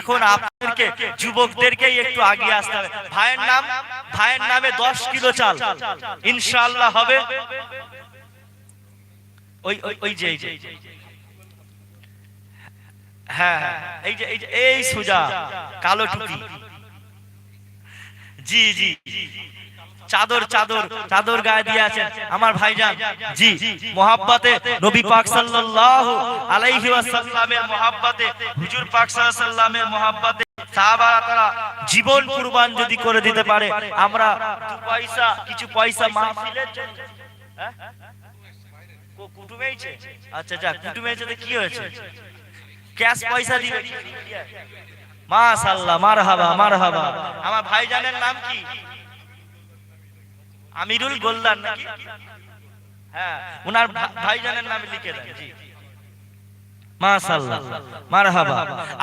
এখন আপনাদেরকে যুবকদেরকেই একটু আগিয়ে আসতে হবে। ভাইয়ের নাম? ভাইয়ের নামে দশ কিলো চাল। ইনশাল্লাহ হবে। ওই ওই যে। হ্যাঁ হ্যাঁ এই যে এই যে, এই সুজা, কালো টুপি। জি জি। চাদর চাদর চাদর গায়ে দিয়ে আছেন আমার ভাইজান। জি, মোহাব্বতে নবী পাক সাল্লাল্লাহু আলাইহি ওয়াসাল্লামের মোহাব্বতে, হুজুর পাক সাল্লাল্লাহু মোহাব্বতে জীবন কুরবান যদি করে দিতে পারে, আমরা পয়সা, কিছু পয়সা মাহফিলের জন্য হ্যাঁ? কো- কুটুমেইছে আচ্ছা যাক কুটুমেইছে তো কি হয়েছে? ক্যাশ পয়সা দিবে। মাশাআল্লাহ, মারহাবা মারহাবা। আমার ভাইজানের নাম কি? আমিরুল গোলদার নাকি? হ্যাঁ ওনার লিখে দেন, জি। মাশাআল্লাহ, মারহাবা।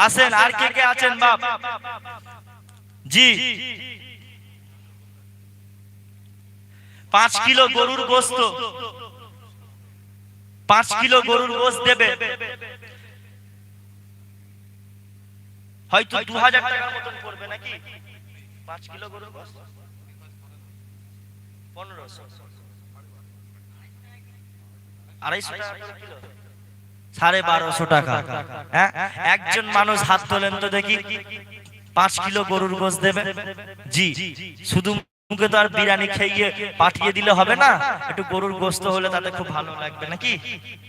আসেন আর কে কে আছেন, বাপ? জি। পাঁচ কিলো গরুর গোস্ত। পাঁচ কিলো গরুর গোস্ত দেবে। হয়তো দু হাজার টাকার মতন পড়বে নাকি? পাঁচ কিলো গরুর গোস্ত? সাড়ে বারোশো টাকা। হ্যাঁ? একজন মানুষ হাত তোলেন তো দেখি পাঁচ কিলো গরুর গোস দেবে। জি, শুধু মুখে তো আর বিরিয়ানি খেয়ে পাঠিয়ে দিলে হবে না? একটু গরুর গোস্ত হলে তাতে খুব ভালো লাগবে নাকি?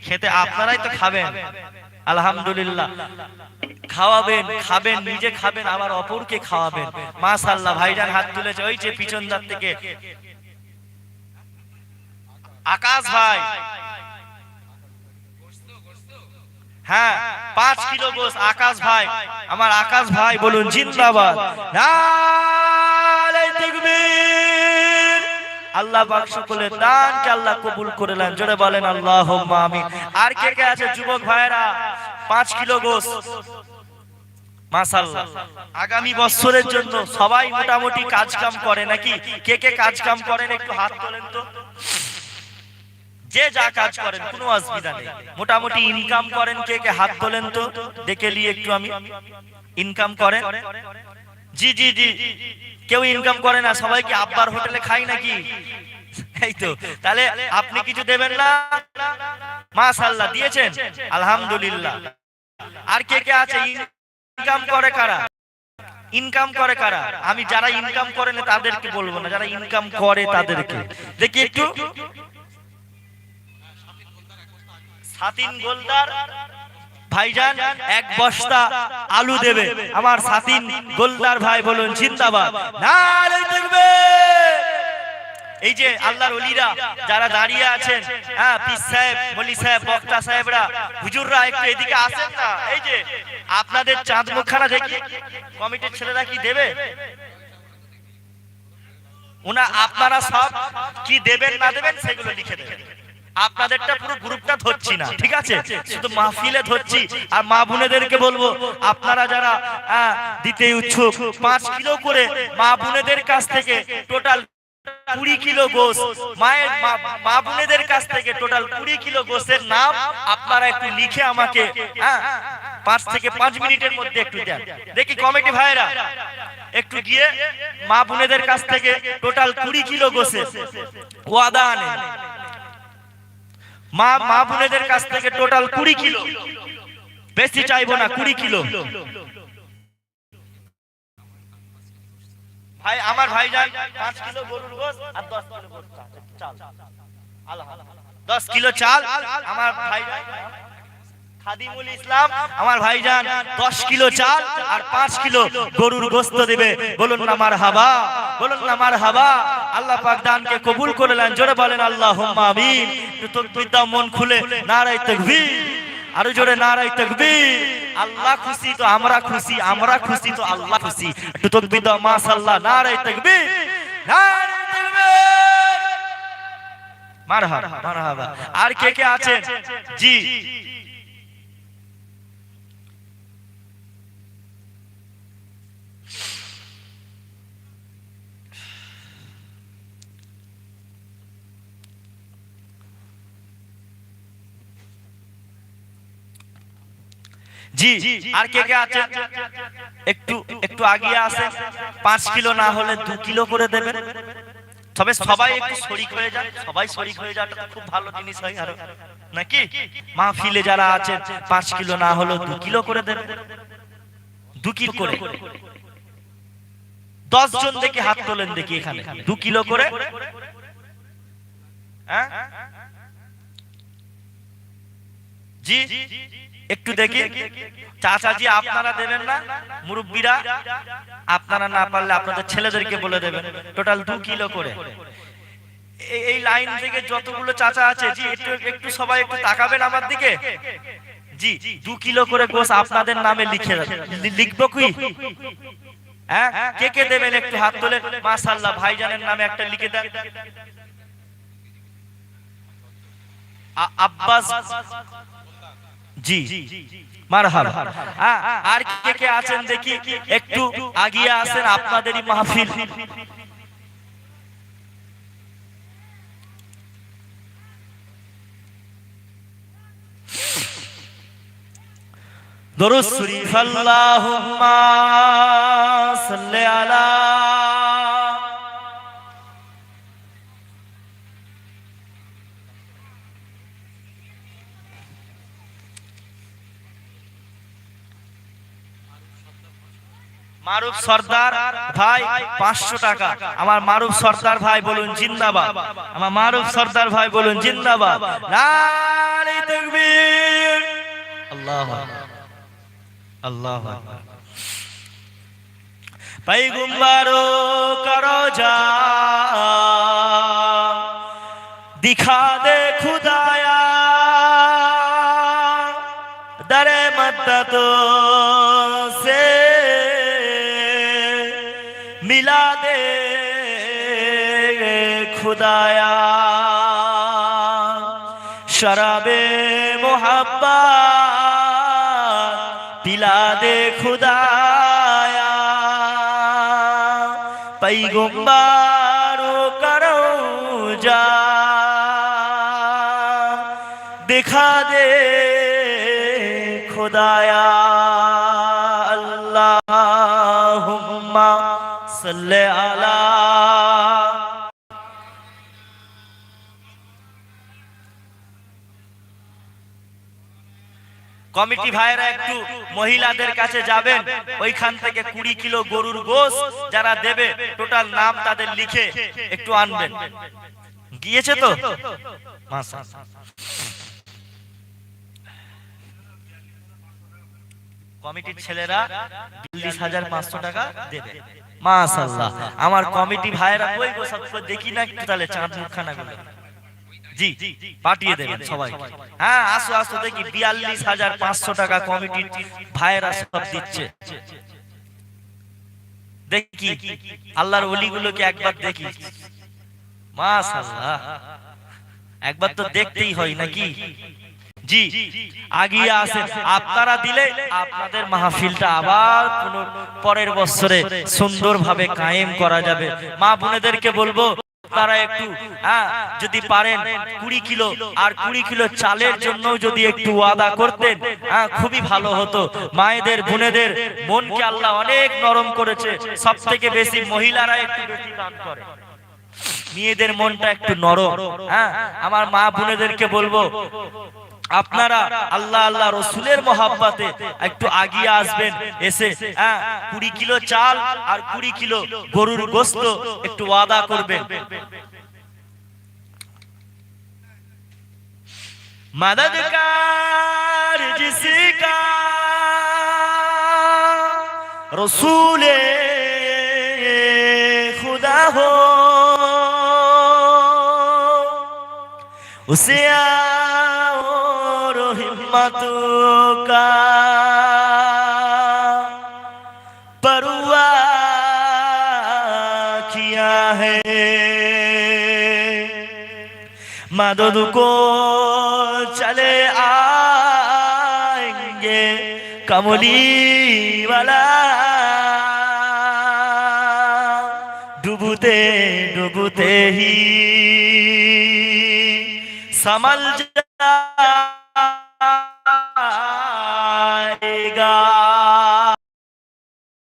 খেতে আপনারাই তো খাবেন। আলহামদুলিল্লাহ। খাওয়াবেন, খাবেন, নিজে খাবেন, আবার অপরকে খাওয়াবেন। মাশাল্লাহ ভাইজান হাত তুলেছে, ওই যে পিছন থেকে। আকাশ ভাই। হ্যাঁ পাঁচ কিলো গোস আকাশ ভাই। আমার আকাশ ভাই বলুন, জিন্দাবাদ। আল্লাহ পাক সকলের দানকে আল্লাহ কবুল করে নেন। জোরে বলেন আল্লাহ আমি আর কে কে আছে যুবক ভাইরা পাঁচ কিলো গোস আগামী বছরের জন্য সবাই মোটামুটি কাজ কাম করে নাকি? কে কে কাজ কাম করেন? একটু হাত তোলেন তো। যে যা কাজ করেন, কোনো অসুবিধা নেই। মোটামুটি ইনকাম করেন কে কে হাত তোলেন তো, দেখে নিয়ে একটু আমি। ইনকাম করেন? জি জি জি। কেউ ইনকাম করে না, সবাই কি আব্বার হোটেলে খাই নাকি? তাহলে আপনি কিছু দেবেন না? মাশাআল্লাহ, দিয়েছেন? আলহামদুলিল্লাহ। আর কে কে আছে? ইনকাম করে কারা? ইনকাম করে কারা? আমি যারা ইনকাম করে না, তাদেরকে বলব না। যারা ইনকাম করে তাদেরকে। দেখি একটু। সাতিন গোলদার ভাইজান এক বস্তা আলু দেবে। আমার সাতিন গোলদার ভাই বলুন জিন্দাবাদ। দেখবে। এই যে আল্লাহর ওলিরা যারা দাঁড়িয়ে আছেন হ্যাঁ পিস সাহেব মলি সাহেব বক্তা সাহেবরা। হুজুররা একটু এদিকে আসেন না। এই যে আপনাদের চাঁদ মুখখানা দেখি। কমিটির ছেলেরা কি দেবে? ওনা আপনারা সব কি দেবেন না দেবেন সেগুলো লিখে দেবেন। আপনাদেরটা পুরো গ্রুপটা ধরছি না ঠিক আছে? শুধু মাহফিলে ধরছি আর মা বোনেদেরকে বলব আপনারা যারা দিতে ইচ্ছুক পাঁচ কিলো করে মা বোনেদের কাছ থেকে টোটাল কুড়ি কিলো গোস মায়ের মা- বোনেদের কাছ থেকে টোটাল কুড়ি কিলো গোসের নাম আপনারা একটু লিখে আমাকে হ্যাঁ পাঁচ থেকে পাঁচ মিনিটের মধ্যে একটু দেন। দেখি কমিটি ভাইরা একটু গিয়ে মা বোনেদের কাছ থেকে টোটাল কুড়ি কিলো গোসের ওয়াদা আনেন। মা মা বোনেদের কাছ থেকে টোটাল কুড়ি কিলো। বেশি চাইব না, কুড়ি কিলো। ভাই, আমার ভাই যান পাঁচ কিলো গরুর গোস আর দশ কিলো চাল। দশ কিলো চাল, আমার ভাই খাদিমুল ইসলাম, আমার ভাইজান দশ কিলো চাল আর পাঁচ কিলো গরুর গোস্ত দিবে। বলুন না মার হাবা বলুন না মার হাবা আল্লাহ পাক দানকে কবুল করলেন, জোরে বলেন আল্লাহ আমিন। দাও, মন খুলে নারাই তাকবীর। আরও জোরে নারাই তাকবীর। আল্লাহ খুশি তো আমরা খুশি আমরা খুশি তো আল্লাহ খুশি। একটু তকবীর দাও, মাশাআল্লাহ নারাই তাকবীর। নারাই তাকবীর। মারহাবা মারহাবা। আর কে কে আছেন? জি। জি, আর কে কে আছে? একটু একটু আগিয়ে আসেন। পাঁচ কিলো না হলে দু কিলো করে দেবেন। তবে সবাই একটু শরিক হয়ে যায় সবাই শরিক হয়ে খুব ভালো জিনিস হয়, আরও নাকি? মাহফিলে যারা আছেন পাঁচ কিলো না হলেও দু কিলো করে দেবেন। দু কিলো করে। দশ জন হাত তোলেন দেখি এখানে। দু কিলো করে। হ্যাঁ? জি। একটু দেখি। চাচাজি, আপনারা দেবেন না? মুরব্বীরা, আপনারা না পারলে আপনাদের ছেলেদেরকে বলে দেবেন। টোটাল দু কিলো করে। এই- লাইন থেকে যতগুলো চাচা আছে, জি, একটু একটু সবাই একটু তাকাবেন আমার দিকে। জি, দু কিলো করে গোস আপনাদের নামে লিখে লিখব কি? হ্যাঁ? কে কে দেবেন? একটু হাত তোলে মাশাআল্লাহ, ভাইজানের নামে একটা লিখে দেন। আব্বাস জি। আর কে কে আছেন দেখি? একটু আগিয়ে আসেন আপনাদেরই মাহফিল। দরুদ শরীফ, আল্লাহুম্মা আলা মারুফ সর্দার ভাই পাঁচশো টাকা আমার মারুফ সর্দার ভাই বলুন জিন্দাবাদ আমার মারুফ সর্দার ভাই বলুন জিন্দাবাদ নারে তাকবীর আল্লাহ আল্লাহ पैगंबरों करो जा दिखा दे खुदाया दरे मद्दतों से মিলা দে খুদায়া। শরাবে মোহাব্বা পিলা দে খুদায়া। পাই গুম্বারো করো যা দেখা দে খুদায়া আল্লাহ। সাল্লি আলা। কমিটি ভাইরা একটু মহিলাদের কাছে যাবেন। ওইখান থেকে কুড়ি কিলো গরুর গোস যারা দেবে, টোটাল নাম তাদের লিখে একটু আনবেন। গিয়েছে তো? কমিটির ছেলেরা বিল্লিশ হাজার পাঁচশো টাকা দেবে। মাশাল্লাহ আমার কমিটি ভাইরা কই গো সব দেখি না তাহলে চাঁদ মুখখানা গুলো জি পাঠিয়ে দেবেন সবাই হ্যাঁ আসো আসো দেখি বিয়াল্লিশ হাজার পাঁচশো টাকা কমিটির ভাইয়েরা সব দিচ্ছে। দেখি আল্লাহর অলিগুলোকে একবার দেখি। মাশাল্লাহ একবার তো দেখতেই হয় নাকি? জি আগিয়ে আসেন। আপনারা দিলে আপনাদের মাহফিলটা আবার কোন পরের বছরে সুন্দরভাবে কায়েম করা যাবে। মা বোনেদেরকে বলব তারা একটু হ্যাঁ যদি পারেন কুড়ি কিলো আর কুড়ি কিলো চালের জন্য যদি একটু ওয়াদা করতেন হ্যাঁ খুবই ভালো হতো। মায়েদের বোনেদের মনকে আল্লাহ অনেক নরম করেছে। সব থেকে বেশি মহিলারা একটু বেশি দান করে। মেয়েদের মনটা একটু নরম হ্যাঁ আমার মা বোনেদেরকে বলব আপনারা আল্লাহ আল্লাহ রসুলের মহাব্বাতে একটু আগিয়ে আসবেন, এসে হ্যাঁ কুড়ি কিলো চাল আর কুড়ি কিলো গরুর গোস্ত একটু ওয়াদা করবেন। مددگار রসুলে খুদা رسول हिम्मत का परवा किया है। मदद को चले आएँगे, कमली वाला। डूबते डूबते ही समझ जाएगा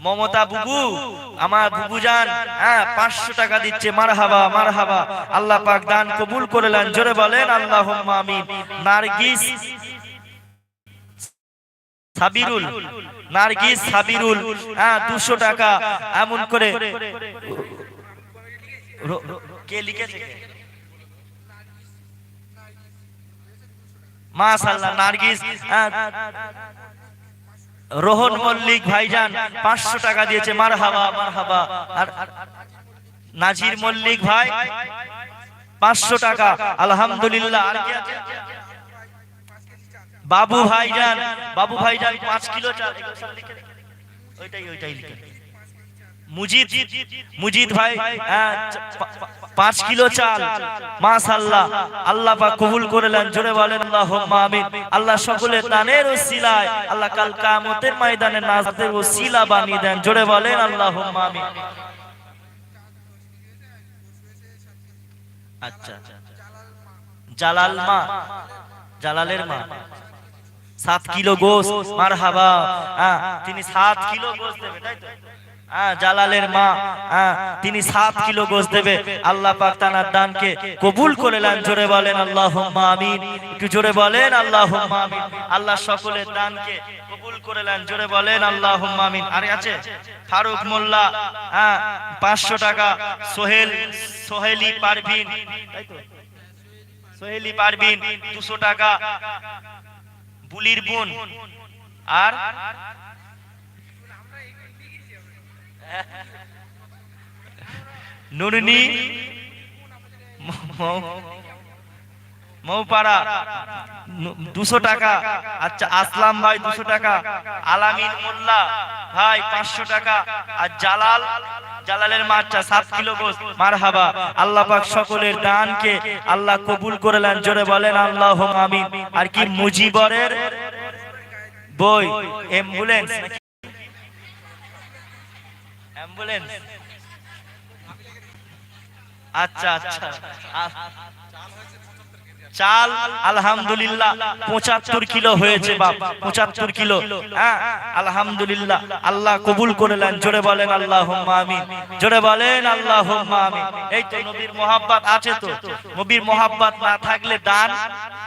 মমতা বুবু আমার বুবু যান হ্যাঁ পাঁচশো টাকা দিচ্ছে মার হাবা মার হাবা আল্লাহ পাক দান কবুল করলেন জোরে বলেন আল্লাহ আমিন। নার্গিস সাবিরুল নার্গিস সাবিরুল হ্যাঁ দুশো টাকা এমন করে। কে লিখেছে? কে? মাশাআল্লাহ নার্গিস হ্যাঁ, রোহন মল্লিক ভাইজান পাঁচশো টাকা দিয়েছে মার হাবা মার হাবা আর নাজির মল্লিক ভাই পাঁচশো টাকা, আলহামদুলিল্লাহ আর? বাবু ভাইজান বাবু ভাইজান পাঁচ কিলো চাল। ওইটাই ওইটাই লিখে। মুজিদ মুজিদ ভাই পাঁচ কিলো চাল। মাশাল্লাহ আল্লাহ পাক কবুল করলেন জোরে বলেন আমিন। আল্লাহ সকলের দানের আল্লাহ কাল ময়দানে নাজাতের ওসিলা বানিয়ে দেন, জোরে বলেন, আল্লাহুম্মা আমিন। আচ্ছা জালাল মা, জালালের মা, সাত কিলো গোস মার হাবা তিনি সাত কিলো গোস দেবে, তাই তো? জালালের মা হ্যাঁ, তিনি সাত কিলো গোস দেবে। আল্লাহ পাক তানার দানকে কবুল করলেন জোরে বলেন আল্লাহ আমিন। একটু জোরে বলেন আল্লাহ আমিন। আল্লাহ সকলের দানকে কবুল করলেন জোরে বলেন আল্লাহ আমিন। আরে আছে ফারুক মোল্লা হ্যাঁ পাঁচশো টাকা সোহেল সোহেলি পারভিন সোহেলি পারভিন দুশো টাকা বুলির বোন। আর? মৌপাড়া দুশো টাকা। আচ্ছা আসলাম ভাই দুশো টাকা। আলামিন মোল্লা ভাই পাঁচশো টাকা। আর জালাল জালালের মাচ্চা সাত কিলো গোস মার হাবা আল্লাহ পাক সকলের দানকে আল্লাহ কবুল করলেন জোরে বলেন আল্লাহ আমিন। আর কি মুজিবরের বই? Ambulance ambulance. আচ্ছা আচ্ছা। আ- চাল, আলহামদুলিল্লাহ, পঁচাত্তর কিলো হয়েছে বাপ, পঁচাত্তর কিলো। হ্যাঁ আলহামদুলিল্লাহ, আল্লাহ কবুল করলেন, জোরে বলেন আল্লাহ আমিন। জোরে বলেন আল্লাহ আমিন। এই তো নবীর মোহাব্বত আছে তো। নবীর মোহাব্বত না থাকলে দান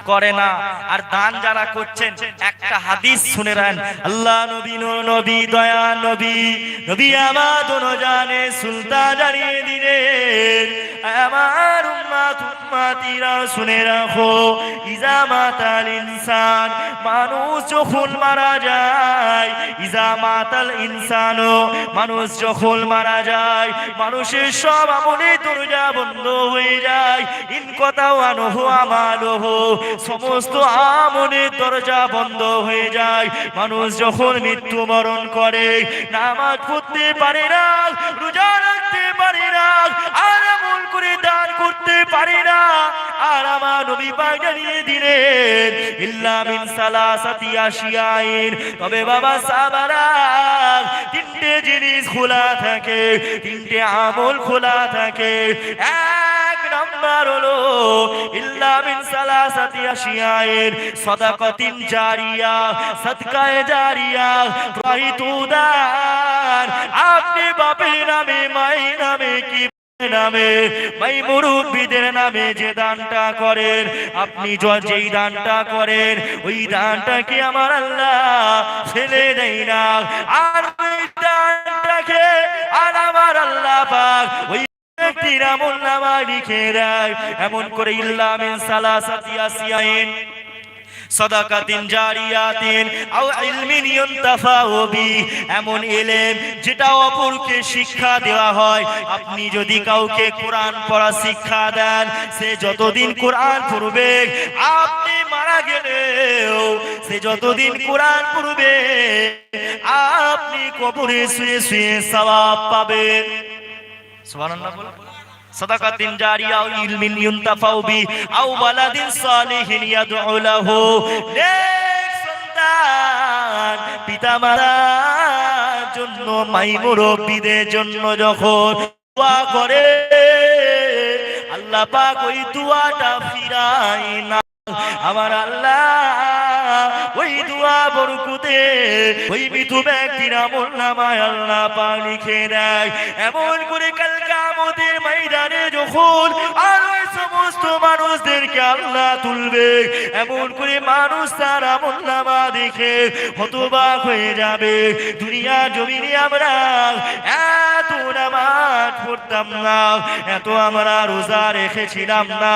করে না। আর দান যারা করছেন, একটা হাদিস শুনে রান আল্লাহ নবী নবী দয়া, নবী নবী আমার দোনো জানে সুলতান জানিয়ে দিলেন। আমার উম্মাত, উম্মাতিরা শুনে রাখো। ইজা মাতাল ইনসান, মানুষ যখন মারা যায়, ইজা মাতাল ইনসানও মানুষ যখন মারা যায়, মানুষের সব আমলে দরজা বন্ধ হয়ে যায়, ইন কথাও আনহ, আমালহ, সমস্ত আমলের দরজা বন্ধ হয়ে যায়, মানুষ যখন মৃত্যুবরণ করে, নামাজ পড়তে পারে না, রোজা রাখতে পারে না। আর করে দান করতে পারে না। আর আমার নবী জানিয়ে দিলেন সালাসাতি আশিয়াইন। তবে বাবা সাবারা তিনটে জিনিস খোলা থাকে, তিনটে আমল খোলা থাকে। এক নাম্বার হলো, ইল্লা সালাসাতি আশিয়াইন। সাদাকাতিন জারিয়া, সাদকায়ে জারিয়া প্রহিতুদান আপনি বাপের নামে মাই নামে কি নামে ভাই মুরব্বীদের নামে যে দানটা করেন, আপনি যেই দানটা করেন, ওই দানটাকে আমার আল্লাহ ফেলে দেয় না। আর ওই দানটাকে আর আমার আল্লাহ পাক ওই ব্যক্তির আমল নামা লিখে দেয়। এমন করে ইল্লামিন সালাসাতি আসিয়াইন। সাদাকাতিন জারিয়াতিন, আও ইলমিন ইউনতাফাউ বি, এমন ইলম যেটা অপরকে শিক্ষা দেওয়া হয়। আপনি যদি কাউকে কোরআন পড়া শিক্ষা দেন, সে যতদিন কোরআন পড়বে, আপনি মারা গেলেও সে যতদিন কোরআন পড়বে, আপনি কবরে শুয়ে শুয়ে সওয়াব পাবেন। সুবহানাল্লাহ সাদাকাতিন জারিয়া আও ইলমিন ইউনতাফাউ বি আও বালাদিন সালিহিন ইয়াদউ লাহু নেক সন্তান, পিতামাতার জন্য, মাই মুরব্বিদের জন্য যখন দোয়া করে, আল্লাহ পাক ওই দোয়াটা ফিরায় না। আমার আল্লাহ, ওই দোয়া বরকুতে, ওই মৃত্যু ব্যক্তির আমল নামায় আল্লাহ পাক লিখে দেয়। এমন করে কাল কামতের ময়দানে যখন আর ওই সমস্ত মানুষদেরকে আল্লাহ তুলবে, এমন করে মানুষ তার আমল নামা দেখে হতবাক হয়ে যাবে। দুনিয়া জমিনে আমরা এত নামাজ পড়তাম না, এত আমরা রোজা রেখেছিলাম না,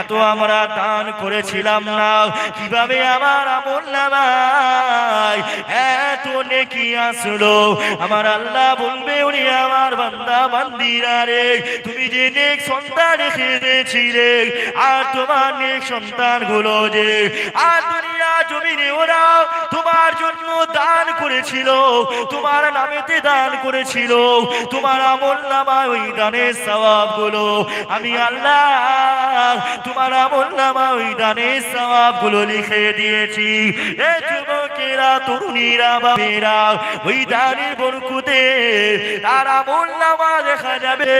এত আমরা দান করেছিলাম না। কীভাবে আমার আমল নামায়? এত নেকি আসলো। আমার আল্লাহ বলবে, উনি আমার বান্দা, বান্দিরা রে। তুমি যে নেক সন্তান রেখে আর তোমার নেক সন্তানগুলো যে, আর দুনিয়া জমিনে ওরা তোমার জন্য দান করেছিল, তোমার নামেতে দান করেছিল, তোমার আমল নামায় ওই দানের সওয়াবগুলো আমি আল্লাহ, তোমার আমল নামায় ওই দানের সওয়াবগুলো লিখে দিয়েছি। এ যুবকেরা, তরুণীরা বাবেরা ওই দানের বরকুতে তার আমল নামা দেখা যাবে।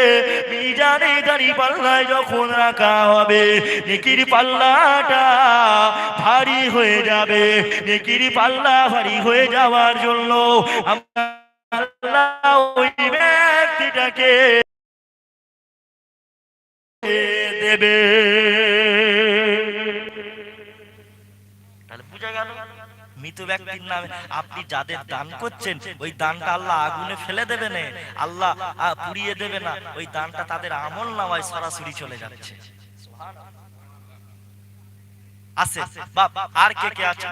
মিজানে দাঁড়ি পাল্লায় যখন রাখা হবে, নেকির পাল্লাটা ভারী হয়ে যাবে। নেকির পাল্লা ভারী হয়ে যাওয়ার জন্য আল্লাহ ওই ব্যক্তিটাকে দেবে। মৃত ব্যক্তির নামে আপনি যাদের দান করছেন, ওই দানটা আল্লাহ আগুনে ফেলে দেবে না। আল্লাহ পুড়িয়ে দেবে না। ওই দানটা তাদের আমল নামায় সরাসরি চলে যাচ্ছে। আছে। বাপ, আর কে কে আছে?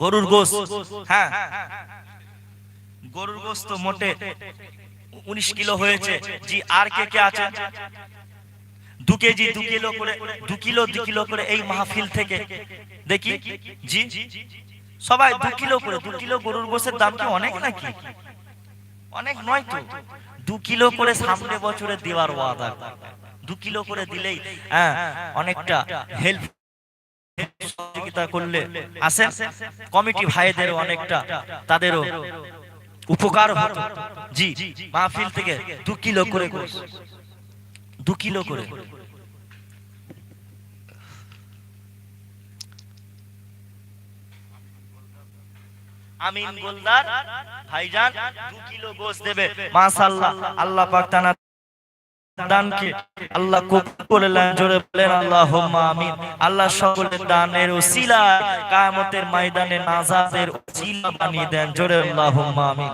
গরুর গোস হ্যাঁ। গরুর গোস তো মোটে। উনিশ কিলো হয়েছে। জি, আর কে কে আছে দু কেজি, দু কিলো করে, দু কিলো দু কিলো করে এই মাহফিল থেকে। দেখি। জি। সবাই দু কিলো করে, দু কিলো গরুর গোসের দাম কি অনেক নাকি? অনেক নয় তো। দু কিলো করে সামনে বছরে দেওয়ার ওয়াদা। দু কিলো করে দিলেই হ্যাঁ অনেকটা হেল্প সহযোগিতা করলে আসেন। কমিটি ভাইদের অনেকটা, তাদেরও উপকার হতো জি, মাহফিল থেকে দু কিলো করে দু কিলো করে। আমিন গোলদার ভাইজান দু কিলো গোস দেবে। মাশাআল্লাহ, আল্লাহ পাক তানা দানকে আল্লাহ কবুল করলেন, জোরে বলেন, আল্লাহুম্মা আমিন। আল্লাহ সকলের দানের ওসিলা কিয়ামতের ময়দানে নাজাতের ওসিলা বানিয়ে দেন, জোরে আল্লাহুম্মা আমিন।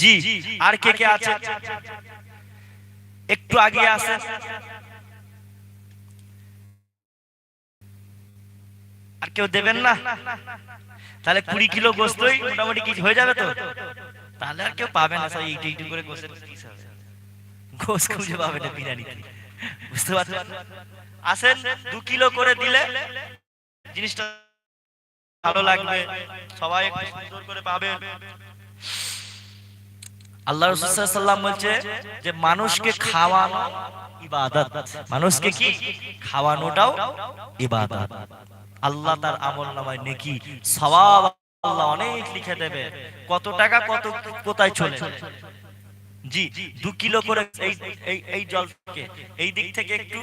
জি, আর কে কে আছে? একটু আগে আসেন আর কেউ দেবেন না? তাহলে কুড়ি কিলো গোস্তই মোটামুটি কি হয়ে যাবে তো? তাহলে আর কেউ পাবে না, সব এইটু এইটু করে গোসের পিস খুঁজে পাবে না বিরিয়ানিতে বুঝতে পারছেন? আসেন, দু কিলো করে দিলে জিনিসটা ভালো লাগবে। সবাই সুন্দর করে পাবে আল্লাহ রসুল্লাম বলছে যে মানুষকে খাওয়ানো ইবাদত। মানুষকে কি? খাওয়ানোটাও ইবাদত। আল্লাহ তার আমল নামায় নেকি, সওয়াব আল্লাহ অনেক লিখে দেবে। কত টাকা, কত কোথায় চলে জি, দু কিলো করে এই এই এই জল থেকে এই দিক থেকে একটু।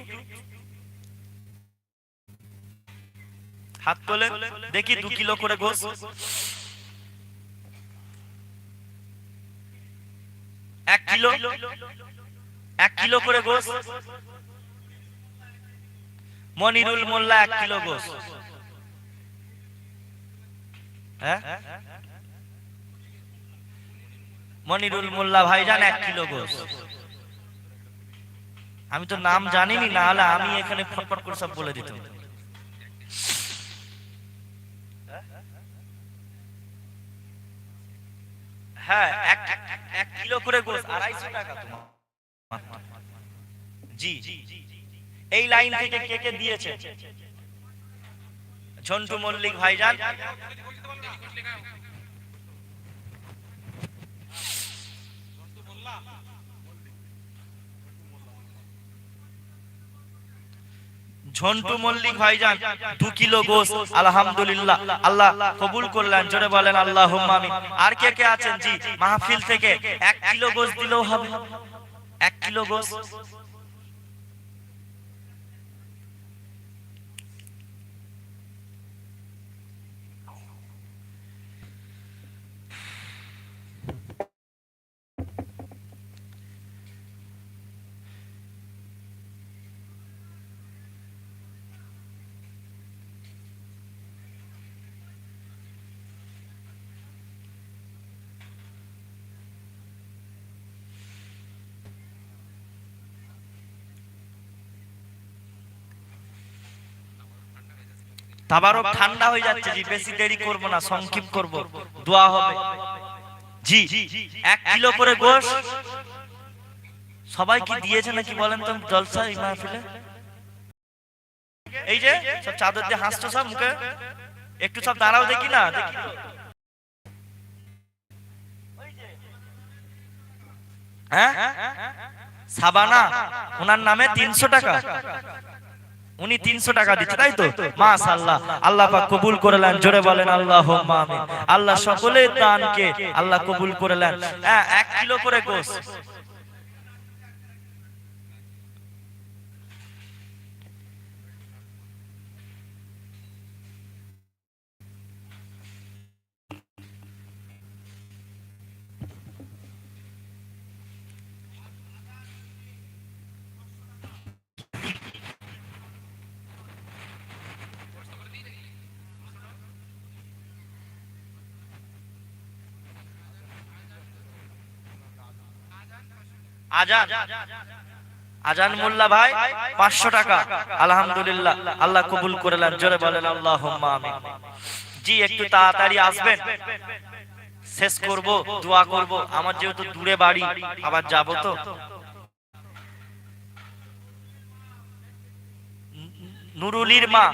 হাত তোলে দেখি দু কিলো করে গোস। এক কিলো? এক কিলো করে গোস? মনিরুল মোল্লা এক কিলো গোস। হ্যাঁ? মনিরুল মোল্লা ভাইজান এক কিলো গোস। আমি তো নাম জানিনি, না হলে আমি এখানে ফটফট করে সব বলে দিতাম। হ্যাঁ এক এক কিলো করে গোস আড়াইশো টাকা তোমার। জি। এই লাইন থেকে কে কে দিয়েছে? ঝন্টু মল্লিক ভাইজান। ঝন্টু মল্লিক ভাইজান, দু কিলো গোস, আলহামদুলিল্লাহ। আল্লাহ কবুল করলেন, জোরে বলেন আল্লাহ আর কে কে আছেন? জি, মাহফিল থেকে এক কিলো গোস দিলেও হবে। এক কিলো গোস? তাবারক ঠান্ডা হয়ে যাচ্ছে জি, বেশি দেরি করব না, সংক্ষিপ্ত করব। দোয়া হবে। জি, এক কিলো করে গোশ। সবাই কি দিয়েছে নাকি বলেন তো জলসা, এই মাহফিলে? এই যে, সব চাদর দিয়ে হাসছো সব মুখে? একটু সব দাঁড়াও দেখি না। দেখি হ্যাঁ? সাবানা, ওনার নামে তিনশো টাকা। উনি তিনশো টাকা দিচ্ছে তাই তো? মাস আল্লাহ পাক কবুল করলেন জোরে বলেন আল্লাহ আমিন। আল্লাহ সকলের দানকে আল্লাহ কবুল করলেন এক কিলো করে গোস আজান। আজান মোল্লা ভাই, পাঁচশো টাকা। আলহামদুলিল্লাহ, আল্লাহ কবুল করলেন জোরে বলেন আল্লাহ জি, একটু তাড়াতাড়ি আসবেন। শেষ করব, দোয়া করব। আমার যেহেতু দূরে বাড়ি, আবার যাব তো। নুরুলির মা।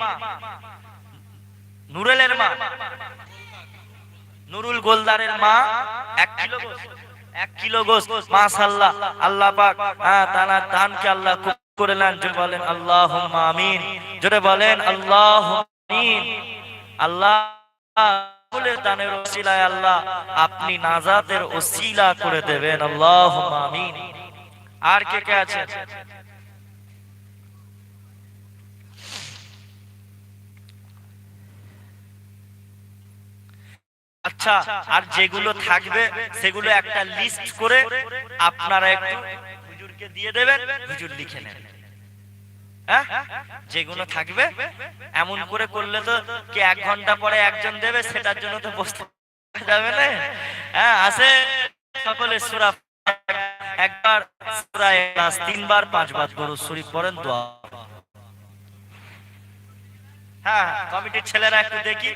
নুরেলের মা। নুরুল গোলদারের মা, এক কিলো এক কিলো গোস মাশাল্লাহ আল্লাহ পাক হ্যাঁ তারা দানকে আল্লাহ করে নেন, জোরে বলেন, আল্লাহুম্মা আমিন, জোরে বলেন আল্লাহ আমিন আল্লাহ দানের ওসিলায় আল্লাহ আপনি নাজাতের ওসিলা করে দেবেন আল্লাহ আমিন। আর কে কে আছে? আচ্ছা আর যেগুলো থাকবে, সেগুলো একটা লিস্ট করে আপনারা একটু হুজুরকে দিয়ে দেবেন, হুজুর লিখে নেন। হ্যাঁ? যেগুলো থাকবে, এমন করে করলে তো কি এক ঘণ্টা পরে একজন দেবে, সেটার জন্য তো বসতে যাবে না। হ্যাঁ আসে সকলে সুরা একবার সূরা তিনবার, পাঁচবার দরুদ শরীফ পড়েন, দোয়া হ্যাঁ কমিটির ছেলেরা একটু দেখি।